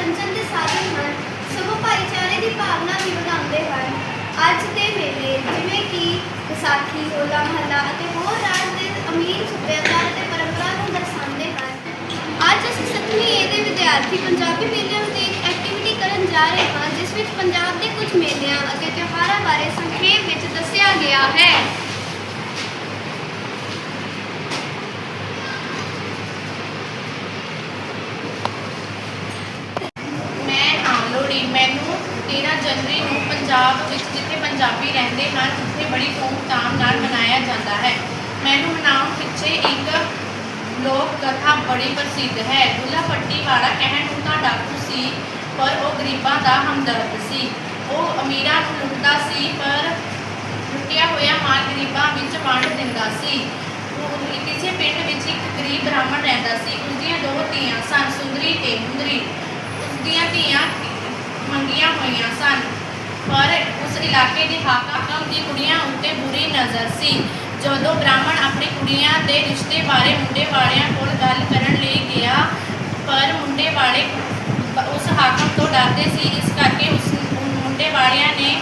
ਮਨੋਰੰਜਨ ਦੇ ਸਾਧਨ ਹਨ ਸਗੋਂ ਭਾਈਚਾਰੇ ਦੀ ਭਾਵਨਾ ਵੀ ਵਧਾਉਂਦੇ ਹਨ। ਅੱਜ ਦੇ ਮੇਲੇ ਜਿਵੇਂ ਕਿ ਵਿਸਾਖੀ, ਹੋਲਾ ਮਹੱਲਾ ਅਤੇ ਹੋਰ ਰਾਜ ਦੇ ਅਮੀਰ ਸੱਭਿਆਚਾਰ ਅਤੇ ਪਰੰਪਰਾ ਨੂੰ ਦਰਸਾਉਂਦੇ ਹਨ। ਅੱਜ ਅਸੀਂ 7ਵੀਂ ਏ ਦੇ ਵਿਦਿਆਰਥੀ ਪੰਜਾਬੀ ਮੇਲਿਆਂ ਉੱਤੇ ਇੱਕ ਐਕਟੀਵਿਟੀ ਕਰਨ ਜਾ ਰਹੇ ਹਾਂ, ਜਿਸ ਵਿੱਚ ਪੰਜਾਬ ਦੇ ਕੁਝ ਮੇਲਿਆਂ ਅਤੇ ਤਿਉਹਾਰਾਂ ਬਾਰੇ ਸੰਖੇਪ ਵਿੱਚ ਦੱਸਿਆ ਗਿਆ ਹੈ। ਪੰਜਾਬ ਵਿੱਚ ਜਿੱਥੇ ਪੰਜਾਬੀ ਰਹਿੰਦੇ ਹਨ, ਉੱਥੇ ਬੜੀ ਧੂਮ ਧਾਮ ਨਾਲ ਮਨਾਇਆ ਜਾਂਦਾ ਹੈ। ਮੈਨੂੰ ਮਨਾਉਣ ਪਿੱਛੇ ਇੱਕ ਲੋਕ ਕਥਾ ਬੜੀ ਪ੍ਰਸਿੱਧ ਹੈ। ਦੁੱਲਾ ਪੱਟੀ ਵਾਲਾ ਕਹਿਣ ਨੂੰ ਤਾਂ ਡਾਕੂ ਸੀ, ਪਰ ਉਹ ਗਰੀਬਾਂ ਦਾ ਹਮਦਰਦ ਸੀ। ਉਹ ਅਮੀਰਾਂ ਨੂੰ ਲੁੱਟਦਾ ਸੀ, ਪਰ ਲੁੱਟਿਆ ਹੋਇਆ ਮਾਲ ਗਰੀਬਾਂ ਵਿੱਚ ਵੰਡ ਦਿੰਦਾ ਸੀ। ਉਹ ਕਿਸੇ ਪਿੰਡ ਵਿੱਚ ਇੱਕ ਗਰੀਬ ਬ੍ਰਾਹਮਣ ਰਹਿੰਦਾ ਸੀ। ਉਸ ਦੀਆਂ ਦੋ ਧੀਆਂ ਸਨ, ਸੁੰਦਰੀ ਤੇ ਮੁੰਦਰੀ। ਉਸ ਦੀਆਂ ਧੀਆਂ ਮੰਗੀਆਂ ਹੋਈਆਂ ਸਨ। ਇਲਾਕੇ ਦੇ ਹਾਕਮ ਦੀ ਕੁੜੀਆਂ ਉੱਤੇ ਬੁਰੀ ਨਜ਼ਰ ਸੀ। ਜਦੋਂ ਬ੍ਰਾਹਮਣ ਆਪਣੀ ਕੁੜੀਆਂ ਦੇ ਰਿਸ਼ਤੇ ਬਾਰੇ ਮੁੰਡੇ ਵਾਲਿਆਂ ਕੋਲ ਗੱਲ ਕਰਨ ਲਈ ਗਿਆ, ਪਰ ਮੁੰਡੇ ਵਾਲੇ ਉਸ ਹਾਕਮ ਤੋਂ ਡਰਦੇ ਸੀ। ਇਸ ਕਰਕੇ ਉਸ ਮੁੰਡੇ ਵਾਲਿਆਂ ਨੇ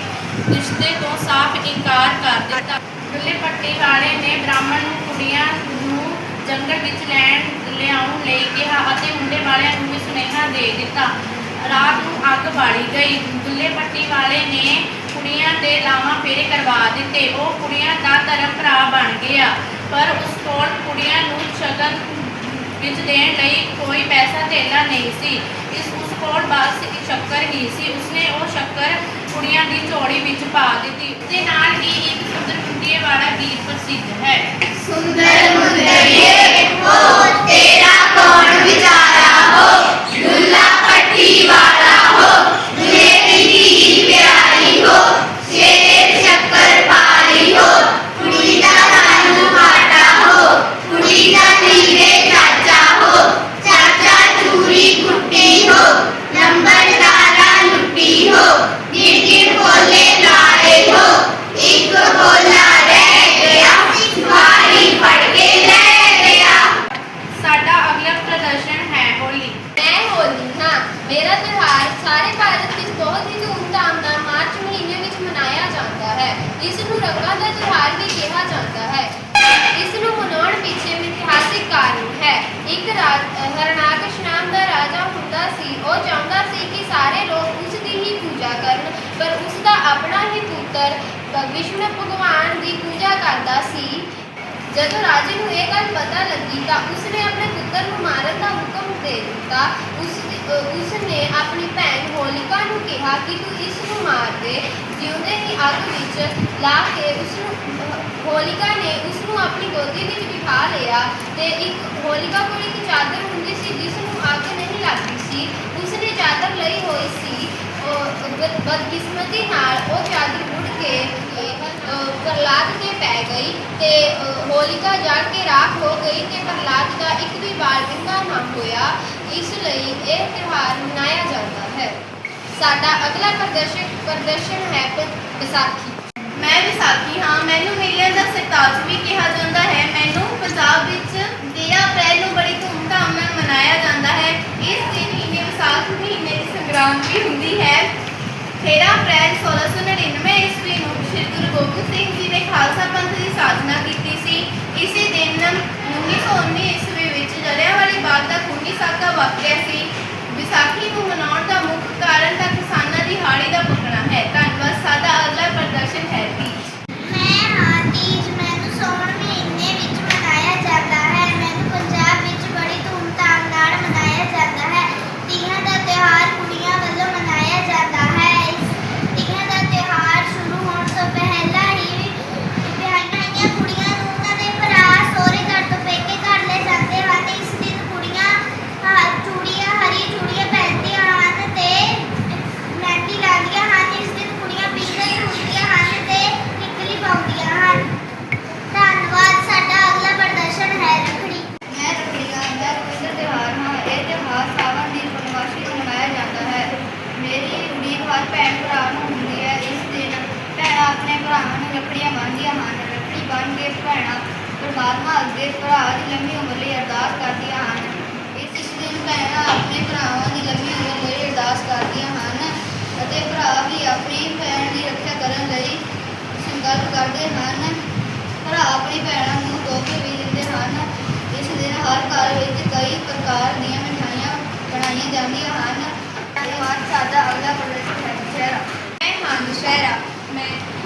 ਰਿਸ਼ਤੇ ਤੋਂ ਸਾਫ਼ ਇਨਕਾਰ ਕਰ ਦਿੱਤਾ। ਦੁੱਲੇ ਪੱਟੀ ਵਾਲੇ ਨੇ ਬ੍ਰਾਹਮਣ ਨੂੰ ਕੁੜੀਆਂ ਨੂੰ ਜੰਗਲ ਵਿੱਚ ਲੈਣ, ਲਿਆਉਣ ਲਈ ਕਿਹਾ ਅਤੇ ਮੁੰਡੇ ਵਾਲਿਆਂ ਨੂੰ ਵੀ ਸੁਨੇਹਾ ਦੇ ਦਿੱਤਾ। ਰਾਤ ਨੂੰ ਅੱਗ ਬਾਲੀ ਗਈ। ਦੁੱਲੇ ਪੱਟੀ ਵਾਲੇ ਨੇ ਕੁੜੀਆਂ ਦੇ ਲਾਵਾਂ ਫੇਰੇ ਕਰਵਾ ਦਿੱਤੇ। ਉਹ ਕੁੜੀਆਂ ਦਾ ਧਰਮ ਭਰਾ ਬਣ ਗਿਆ। ਪਰ ਉਸ ਕੋਲ ਕੁੜੀਆਂ ਨੂੰ ਸ਼ਗਨ ਵਿੱਚ ਦੇਣ ਲਈ ਕੋਈ ਪੈਸਾ ਧੇਲਾ ਨਹੀਂ ਸੀ। ਇਸ ਉਸ ਕੋਲ ਬਸ ਇੱਕ ਸ਼ੱਕਰ ਹੀ ਸੀ। ਉਸਨੇ ਉਹ ਸ਼ੱਕਰ ਕੁੜੀਆਂ ਦੀ ਝੋਲੀ ਵਿੱਚ ਪਾ ਦਿੱਤੀ। ਤੇ ਨਾਲ ਹੀ ਇੱਕ ਸੁੰਦਰ ਮੁੰਡੀਏ ਵਾਲਾ ਗੀਤ ਪ੍ਰਸਿੱਧ ਹੈ। ਸੁੰਦਰ ਮੁੰਦਰੀਏ ਹੋ ਤੇਰਾ ਭਗਵਾਨ ਦੀ ਪੂਜਾ ਕਰਦਾ ਸੀ। ਜਦੋਂ ਰਾਜੇ ਨੂੰ ਇਹ ਗੱਲ ਪਤਾ ਲੱਗੀ ਤਾਂ ਉਸਨੇ ਆਪਣੇ ਪੁੱਤਰ ਨੂੰ ਮਾਰਨ ਦਾ ਹੁਕਮ ਦੇ ਦਿੱਤਾ। ਉਸ ਉਸਨੇ ਆਪਣੀ ਭੈਣ ਹੋਲਿਕਾ ਨੂੰ ਕਿਹਾ ਕਿ ਤੂੰ ਇਸ ਨੂੰ ਮਾਰ ਦੇ। ਜਿਉਂਦੇ ਹੀ ਅੱਗ ਵਿੱਚ ਲਾ ਕੇ ਉਸ ਨੂੰ ਹੋਲਿਕਾ ਨੇ ਉਸ ਨੂੰ ਆਪਣੀ ਗੋਦੀ ਵਿੱਚ ਬਿਠਾ ਲਿਆ ਤੇ ਇੱਕ ਹੋਲਿਕਾ ਕੋਲ ਇੱਕ ਚਾਦਰ ਹੁੰਦੀ ਸੀ, ਜਿਸ ਨੂੰ ਅੱਗ ਨਹੀਂ ਲੱਗਦੀ ਸੀ। ਉਸਨੇ ਚਾਦਰ ਲਈ ਹੋਈ ਸੀ। ਬਦਕਿਸਮਤੀ ਨਾਲ ਉਹ ਚਾਦਰ ਉੱਡ ਕੇ ਪ੍ਰਹਲਾਦ ਤੇ ਪੈ ਗਈ ਤੇ ਅਹ, ਹੋਲਿਕਾ ਜਲ ਕੇ ਰਾਖ ਹੋ ਗਈ ਤੇ ਪ੍ਰਹਲਾਦ ਦਾ ਇੱਕ ਵੀ ਬਾਲ ਵਿੰਗਾ ਨਾ ਹੋਇਆ ਇਸ ਲਈ ਇਹ ਤਿਉਹਾਰ ਮਨਾਇਆ ਜਾਂਦਾ ਹੈ। ਸਾਡਾ ਅਗਲਾ ਪ੍ਰਦਰਸ਼ਨ ਪ੍ਰਦਰਸ਼ਨ ਹੈ ਵਿਸਾਖੀ। ਮੈਂ ਵਿਸਾਖੀ ਹਾਂ ਮੈਨੂੰ ਮੇਲਿਆਂ ਦਾ ਸਰਤਾਜ ਵੀ ਕਿਹਾ ਜਾਂਦਾ ਹੈ। ਮੈਨੂੰ ਪੰਜਾਬ ਵਿੱਚ 13 ਅਪ੍ਰੈਲ ਨੂੰ ਬੜੀ ਧੂਮਧਾਮ ਨਾਲ ਮਨਾਇਆ ਜਾਂਦਾ ਹੈ। ਇਸ ਦਿਨ ਹੀ ਵਿਸਾਖ ਮਹੀਨੇ ਦੀ ਸੰਗਰਾਂਦ ਵੀ ਹੁੰਦੀ ਹੈ। 13 ਅਪ੍ਰੈਲ 1699 ਈਸਵੀ ਨੂੰ ਸ੍ਰੀ ਗੁਰੂ ਗੋਬਿੰਦ ਸਿੰਘ ਜੀ ਨੇ ਖਾਲਸਾ ਪੰਥ ਦੀ ਸਾਜਨਾ ਕੀਤੀ ਸੀ। ਇਸੇ ਦਿਨ 1919 ਈਸਵੀ ਵਿੱਚ ਜਲਿਆਂਵਾਲੇ ਬਾਗ ਦਾ ਖੂਨੀ ਸਾਕਾ ਵਾਪਰਿਆ ਸੀ। ਵਿਸਾਖੀ ਨੂੰ ਮਨਾਉਣ ਕਰਨਗੇ ਭੈਣਾਂ, ਪਰਮਾਤਮਾ ਅੱਗੇ ਭਰਾਵਾਂ ਦੀ ਲੰਮੀ ਉਮਰ ਲਈ ਅਰਦਾਸ ਕਰਦੀਆਂ ਹਨ। ਇਸ ਦਿਨ ਭੈਣਾਂ ਆਪਣੇ ਭਰਾਵਾਂ ਦੀ ਲੰਮੀ ਉਮਰ ਲਈ ਅਰਦਾਸ ਕਰਦੀਆਂ ਹਨ ਅਤੇ ਭਰਾ ਵੀ ਆਪਣੀ ਭੈਣ ਦੀ ਰੱਖਿਆ ਕਰਨ ਲਈ ਸੰਕਲਪ ਕਰਦੇ ਹਨ। ਭਰਾ ਆਪਣੀ ਭੈਣਾਂ ਨੂੰ ਤੋਹਫੇ ਵੀ ਦਿੰਦੇ ਹਨ। ਇਸ ਦਿਨ ਹਰ ਘਰ ਵਿੱਚ ਕਈ ਪ੍ਰਕਾਰ ਦੀਆਂ ਮਿਠਾਈਆਂ ਬਣਾਈਆਂ ਜਾਂਦੀਆਂ ਹਨ। ਇਹ ਹਰ ਸਾਡਾ ਅਗਲਾ ਪ੍ਰੋਜੈਕਟ ਹੈ ਦੁਸਹਿਰਾ।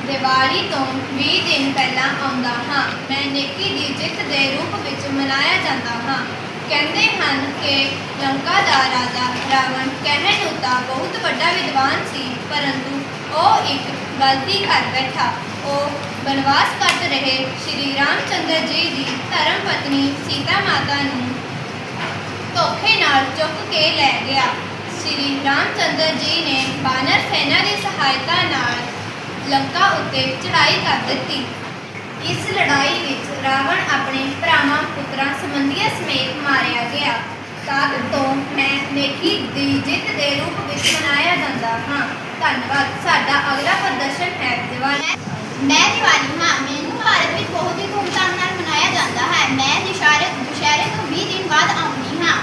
ਦੀਵਾਲੀ ਤੋਂ 20 ਦਿਨ ਪਹਿਲਾਂ ਆਉਂਦਾ ਹਾਂ। ਮੈਂ ਨੇਕੀ ਦੀ ਜਿੱਤ ਦੇ ਰੂਪ ਵਿੱਚ ਮਨਾਇਆ ਜਾਂਦਾ ਹਾਂ। ਕਹਿੰਦੇ ਹਨ ਕਿ ਲੰਕਾ ਦਾ ਰਾਜਾ ਰਾਵਣ ਕਹਿਣ ਨੂੰ ਤਾਂ ਬਹੁਤ ਵੱਡਾ ਵਿਦਵਾਨ ਸੀ, ਪਰੰਤੂ ਉਹ ਇੱਕ ਗਲਤੀ ਕਰ ਬੈਠਾ। ਉਹ ਬਨਵਾਸ ਕੱਟ ਰਹੇ ਸ਼੍ਰੀ ਰਾਮਚੰਦਰ ਜੀ ਦੀ ਧਰਮ ਪਤਨੀ ਸੀਤਾ ਮਾਤਾ ਨੂੰ ਧੋਖੇ ਨਾਲ ਚੁੱਕ ਕੇ ਲੈ ਗਿਆ। ਸ਼੍ਰੀ ਰਾਮਚੰਦਰ ਜੀ ਨੇ ਬਾਨਰ ਸੈਨਾ ਦੀ ਸਹਾਇਤਾ ਨਾਲ ਲੰਕਾ ਉੱਤੇ ਚੜ੍ਹਾਈ ਕਰ ਦਿੱਤੀ। ਇਸ ਲੜਾਈ ਵਿੱਚ ਰਾਵਣ ਆਪਣੇ ਭਰਾਵਾਂ, ਪੁੱਤਰਾਂ ਸੰਬੰਧੀਆਂ ਸਮੇਤ ਮਾਰਿਆ ਗਿਆ। ਤਦ ਤੋਂ ਮੈਂ ਨੇਕੀ ਦੀ ਜਿੱਤ ਦੇ ਰੂਪ ਵਿੱਚ ਮਨਾਇਆ ਜਾਂਦਾ ਹਾਂ। ਧੰਨਵਾਦ। ਸਾਡਾ ਅਗਲਾ ਪ੍ਰਦਰਸ਼ਨ ਹੈ ਦੀਵਾਲੀ। ਮੈਂ ਦੀਵਾਲੀ, ਹਾਂ। ਮੈਨੂੰ ਭਾਰਤ ਵਿੱਚ ਬਹੁਤ ਹੀ ਧੂਮਧਾਮ ਨਾਲ ਮਨਾਇਆ ਜਾਂਦਾ ਹੈ। ਮੈਂ ਦੁਸ਼ਹਿਰੇ ਦੁਸ਼ਹਿਰੇ ਤੋਂ 20 ਦਿਨ ਬਾਅਦ ਆਉਂਦੀ ਹਾਂ।